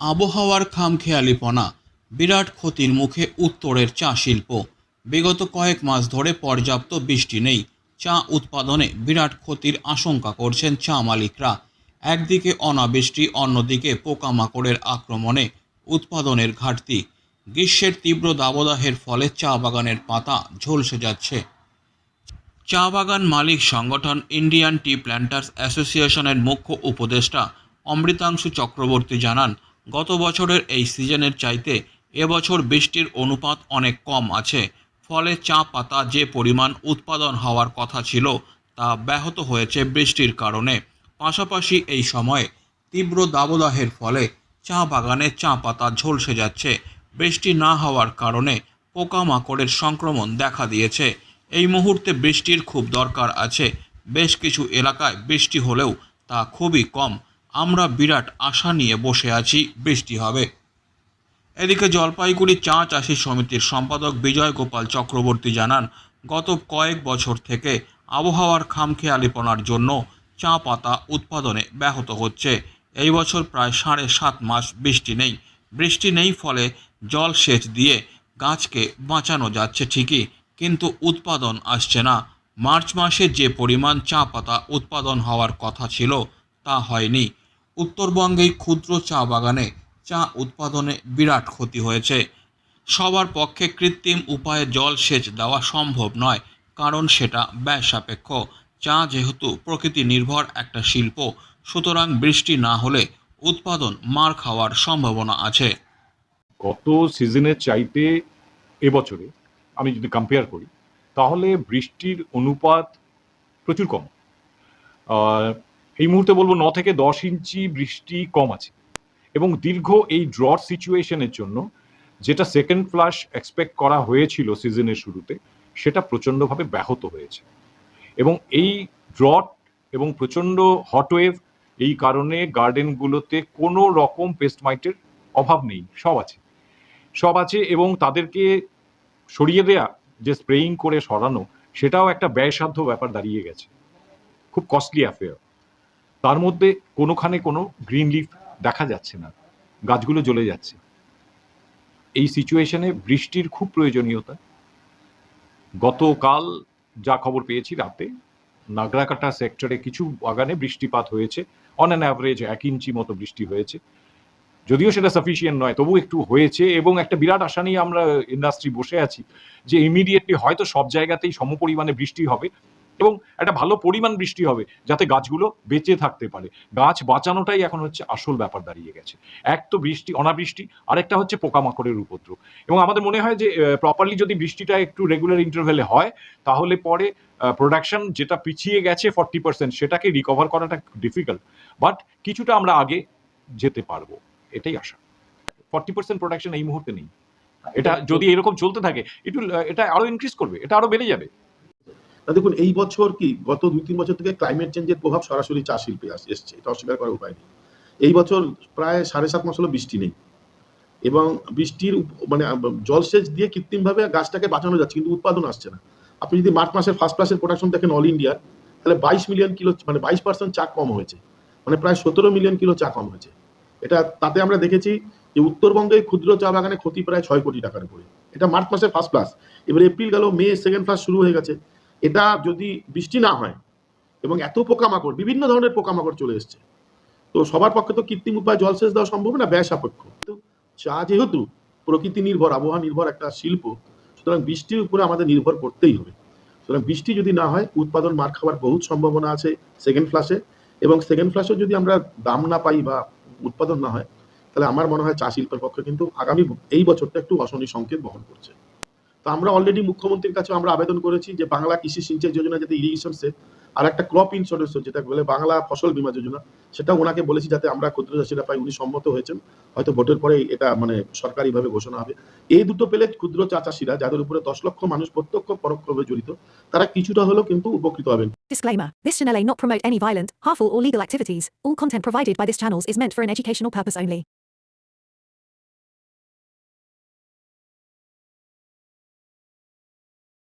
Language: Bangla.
আবহাওয়ার খামখেয়ালিপনা, বিরাট ক্ষতির মুখে উত্তরের চা শিল্প। বিগত কয়েক মাস ধরে পর্যাপ্ত বৃষ্টি নেই, চা উৎপাদনে বিরাট ক্ষতির আশঙ্কা করছেন চা মালিকরা। একদিকে অনাবৃষ্টি, অন্যদিকে পোকামাকড়ের আক্রমণে উৎপাদনের ঘাটতি। গ্রীষ্মের তীব্র দাবদাহের ফলে চা বাগানের পাতা ঝলসে যাচ্ছে। চা বাগান মালিক সংগঠন ইন্ডিয়ান টি প্ল্যান্টার্স অ্যাসোসিয়েশনের মুখ্য উপদেষ্টা অমৃতাংশু চক্রবর্তী জানান গত বছরের এই সিজনের চাইতে এবছর বৃষ্টির অনুপাত অনেক কম আছে। ফলে চা পাতা যে পরিমাণ উৎপাদন হওয়ার কথা ছিল, তা ব্যাহত হয়েছে বৃষ্টির কারণে। পাশাপাশি এই সময়ে তীব্র দাবদাহের ফলে চা বাগানে চা পাতা ঝলসে যাচ্ছে। বৃষ্টি না হওয়ার কারণে পোকামাকড়ের সংক্রমণ দেখা দিয়েছে। এই মুহূর্তে বৃষ্টির খুব দরকার আছে। বেশ কিছু এলাকায় বৃষ্টি হলেও তা খুবই কম। আমরা বিরাট আশা নিয়ে বসে আছি, বৃষ্টি হবে। এদিকে জলপাইগুড়ি চা চাষি সমিতির সম্পাদক বিজয় গোপাল চক্রবর্তী জানান, গত কয়েক বছর থেকে আবহাওয়ার খামখেয়ালিপনার জন্য চা পাতা উৎপাদনে ব্যাহত হচ্ছে। এই বছর প্রায় সাড়ে সাত মাস বৃষ্টি নেই। বৃষ্টি নেই ফলে জল সেচ দিয়ে গাছকে বাঁচানো যাচ্ছে ঠিকই, কিন্তু উৎপাদন আসছে না। মার্চ মাসে যে পরিমাণ চা পাতা উৎপাদন হওয়ার কথা ছিল, তা হয়নি। উত্তরবঙ্গেই ক্ষুদ্র চা বাগানে চা উৎপাদনে বিরাট ক্ষতি হয়েছে। সবার পক্ষে কৃত্রিম উপায়ে জল সেচ দেওয়া সম্ভব নয়, কারণ সেটা ব্যয় সাপেক্ষ চা যেহেতু প্রকৃতি নির্ভর একটা শিল্প, সুতরাং বৃষ্টি না হলে উৎপাদন মার খাওয়ার সম্ভাবনা আছে। গত সিজনের চাইতে এবছরে আমি যদি কম্পেয়ার করি, তাহলে বৃষ্টির অনুপাত প্রচুর কম। এই মুহূর্তে বলব ন থেকে দশ ইঞ্চি বৃষ্টি কম আছে। এবং দীর্ঘ এই ড্রট সিচুয়েশনের জন্য যেটা সেকেন্ড ফ্লাশ এক্সপেক্ট করা হয়েছিল সিজনের শুরুতে, সেটা প্রচণ্ডভাবে ব্যাহত হয়েছে। এবং এই ড্রট এবং প্রচণ্ড হটওয়েভ এই কারণে গার্ডেনগুলোতে কোনো রকম পেস্টমাইটের অভাব নেই, সব আছে। সব আছে এবং তাদেরকে সরিয়ে দেয়া, যে স্প্রেইং করে সরানো, সেটাও একটা ব্যয়সাধ্য ব্যাপার দাঁড়িয়ে গেছে। খুব কস্টলি অ্যাফেয়ার তার মধ্যে কোনোখানে কোনো গ্রিন লিফ দেখা যাচ্ছে না। গাছগুলো জ্বলে যাচ্ছে। এই সিচুয়েশনে বৃষ্টির খুব প্রয়োজনীয়তা। গতকাল যা খবর পেয়েছি রাতে, নাগরাকাটা সেক্টরে কিছু বাগানে বৃষ্টিপাত হয়েছে। অন অ্যান অ্যাভারেজ এক ইঞ্চি মতো বৃষ্টি হয়েছে। যদিও সেটা সাফিসিয়েন্ট নয়, তবু একটু হয়েছে এবং একটা বিরাট আশা নিয়ে আমরা ইন্ডাস্ট্রি বসে আছি যে ইমিডিয়েটলি হয়তো সব জায়গাতেই সমপরিমাণে বৃষ্টি হবে। এবং একটা ভালো পরিমাণ বৃষ্টি হবে যাতে গাছগুলো বেঁচে থাকতে পারে। গাছ বাঁচানোটাই এখন হচ্ছে আসল ব্যাপার দাঁড়িয়ে গেছে। এক তো বৃষ্টি, অনাবৃষ্টি, আরেকটা হচ্ছে পোকামাকড়ের উপদ্রব। এবং আমাদের মনে হয় যে প্রপারলি যদি বৃষ্টিটা একটু রেগুলার ইন্টারভেলে হয়, তাহলে পরে প্রোডাকশন যেটা পিছিয়ে গেছে ফর্টি পার্সেন্ট সেটাকে রিকভার করাটা ডিফিকাল্ট বাট কিছুটা আমরা আগে যেতে পারব, এটাই আশা। ফর্টি পার্সেন্ট প্রোডাকশন এই মুহূর্তে নেই। এটা যদি এরকম চলতে থাকে, একটু এটা আরও ইনক্রিজ করবে, এটা আরও বেড়ে যাবে। দেখুন, এই বছর কি গত দুই, তিন বছর থেকে ক্লাইমেট চেঞ্জের প্রভাব সরাসরি চা শিল্পে এসছে। এটা অস্বীকার করার উপায় নেই। এই বছর প্রায় সাড়ে সাত মাস হলো বৃষ্টি নেই। এবং বৃষ্টির মানে জলসেচ দিয়ে কৃত্রিমভাবে গাছটাকে বাঁচানো যাচ্ছে, কিন্তু উৎপাদন আসছে না। আপনি যদি মার্চ মাসের ফার্স্ট ক্লাসের প্রোডাকশন দেখেন অল ইন্ডিয়ার তাহলে বাইশ মিলিয়ন কিলো মানে বাইশ পার্সেন্ট চা কম হয়েছে। মানে প্রায় সতেরো মিলিয়ন কিলো চা কম হয়েছে। এটা, তাতে আমরা দেখেছি যে উত্তরবঙ্গে ক্ষুদ্র চা বাগানে ক্ষতি প্রায় ছয় কোটি টাকার উপরে। এটা মার্চ মাসের ফার্স্ট ক্লাস এবার এপ্রিল গেল, মে সেকেন্ড ক্লাস শুরু হয়ে গেছে। এটা যদি বৃষ্টি না হয় এবং এত পোকামাকড়, বিভিন্ন ধরনের পোকামাকড় চলে এসছে, তো সবার পক্ষে তো কৃত্রিম উপায় জলসেচ দেওয়া সম্ভব না, ব্যয় সাপেক্ষ। চা যেহেতু প্রকৃতি নির্ভর, আবহাওয়া নির্ভর একটা শিল্প, সুতরাং বৃষ্টির উপরে আমাদের নির্ভর করতেই হবে। সুতরাং বৃষ্টি যদি না হয়, উৎপাদন, মার খাওয়ার বহুত সম্ভাবনা আছে সেকেন্ড ফ্লাশে এবং সেকেন্ড ফ্লাশে যদি আমরা দাম না পাই বা উৎপাদন না হয়, তাহলে আমার মনে হয় চা শিল্পের পক্ষে কিন্তু আগামী এই বছরটা একটু অশনি সংকেত বহন করছে। তো আমরা অলরেডি মুখ্যমন্ত্রীর কাছে আমরা আবেদন করেছি যে বাংলা কৃষি সিঞ্চাই যোজনা যাতে ইরিগেশন সে আর একটা ক্রপ ইন্স্যুরেন্স যেটা বলে বাংলা ফসল বীমা যোজনা সেটা ওনাকে বলেছি যাতে আমরা ক্ষুদ্র চাষিরা পাই উনি সম্মত হয়েছেন হয়তো ভোটের পরে এটা মানে সরকারিভাবে ঘোষণা হবে এই দুটো পেলে ক্ষুদ্র চা চাষিরা যাদের উপরে দশ লক্ষ মানুষ প্রত্যক্ষ পরোক্ষভাবে জড়িত তারা কিছুটা হলেও কিন্তু উপকৃত heben Disclaimer This channel may not promote any violent, harmful, or legal activities. All content provided by this channel is meant for an educational purpose only.